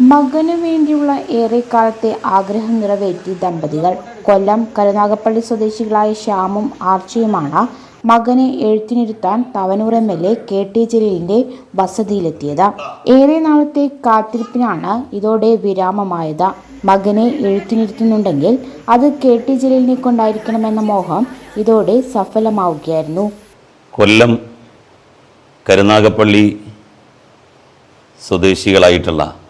മകനു വേണ്ടിയുള്ള ഏറെക്കാലത്തെ ആഗ്രഹം നിറവേറ്റി ദമ്പതികൾ. കൊല്ലം കരുനാഗപ്പള്ളി സ്വദേശികളായ ശ്യാമും ആർച്ചയുമാണ് മകനെ എഴുത്തിനിരുത്താൻ Thavanur M L A K T ജലീലിന്റെ വസതിയിലെത്തിയത്. ഏറെ നാളത്തെ കാത്തിരിപ്പിനാണ് ഇതോടെ വിരാമമായത്. മകനെ എഴുത്തിനിരുത്തുന്നുണ്ടെങ്കിൽ അത് കെ ടി ജലീലിനെ കൊണ്ടായിരിക്കണമെന്ന മോഹം ഇതോടെ സഫലമാവുകയായിരുന്നു. കൊല്ലം കരുനാഗപ്പള്ളി സ്വദേശികളായിട്ടുള്ള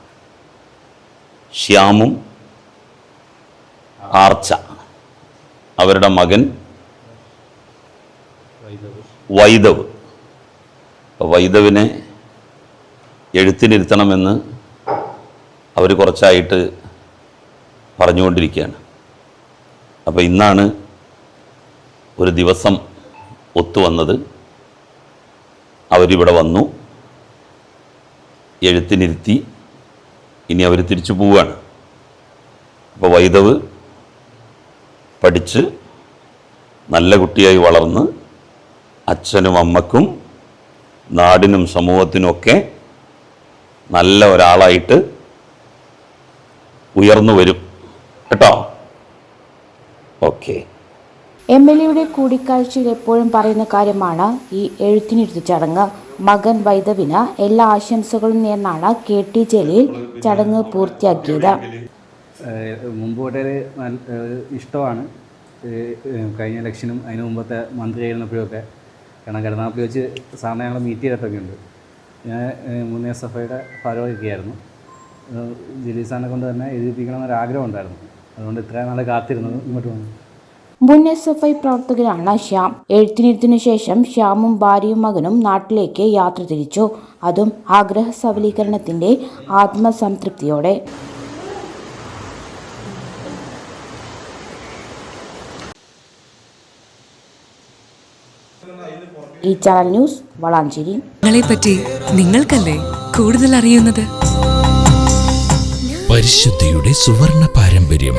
ശ്യാമും ആർച്ച. അവരുടെ മകൻ വൈദവ്. വൈദവിനെ എഴുത്തിനിരുത്തണമെന്ന് അവർ കുറച്ചായിട്ട് പറഞ്ഞുകൊണ്ടിരിക്കുകയാണ്. അപ്പോൾ ഇന്നാണ് ഒരു ദിവസം ഒത്തുവന്നത് അവരിവിടെ വന്നു എഴുത്തിനിരുത്തി ഇനി അവർ തിരിച്ചു പോവുകയാണ്. അപ്പോൾ വൈദവ് പഠിച്ച് നല്ല കുട്ടിയായി വളർന്ന് അച്ഛനും അമ്മക്കും നാടിനും സമൂഹത്തിനുമൊക്കെ നല്ല ഒരാളായിട്ട് ഉയർന്നു വരും. കേട്ടോ? ഓക്കെ. എം എൽ എയുടെ കൂടിക്കാഴ്ചയിൽ എപ്പോഴും പറയുന്ന കാര്യമാണ് ഈ എഴുത്തിനിരുത്തു ചടങ്ങ് മകൻ വൈദവിന് എല്ലാ ആശംസകളും നേർന്നാണ് കെ ടി ജലീൽ ചടങ്ങ് പൂർത്തിയാക്കിയത്. ഏഹ് മുമ്പ് തൊട്ടേ ഒരു നല്ല ഒരു ഇഷ്ടമാണ്. കഴിഞ്ഞ ഇലക്ഷനും അതിന് മുമ്പത്തെ മന്ത്രി ആയിരുന്നപ്പോഴൊക്കെ കാരണം ഘടനാപ്പി വെച്ച് സാറിനെ ഞങ്ങൾ മീറ്റ് ചെയ്തിട്ടൊക്കെ ഉണ്ട്. ഞാൻ മുന്നേ മുൻ ഫലമൊക്കെയായിരുന്നു ജലീൽ സാറിനെ കൊണ്ട് തന്നെ എഴുതിപ്പിക്കണം എന്നൊരു ആഗ്രഹം ഉണ്ടായിരുന്നു. അതുകൊണ്ട് ഇത്രയും നാൾ കാത്തിരുന്നത് ഇങ്ങോട്ട് വന്നു. മുൻ എസ് എഫ് ഐ പ്രവർത്തകരാണ് ശ്യാം എഴുത്തിനിരുത്തിനു ശേഷം ശ്യാമും ഭാര്യയും മകനും നാട്ടിലേക്ക് യാത്ര തിരിച്ചു. അതും ആഗ്രഹ സബലീകരണത്തിന്റെ ആത്മസംതൃപ്തിയോടെ. ഈ ചാനൽ ന്യൂസ് വളാഞ്ചേരി. പറ്റി നിങ്ങൾക്കല്ലേ കൂടുതൽ അറിയുന്നത് പരിശുദ്ധിയുടെ സുവർണ പാരമ്പര്യം.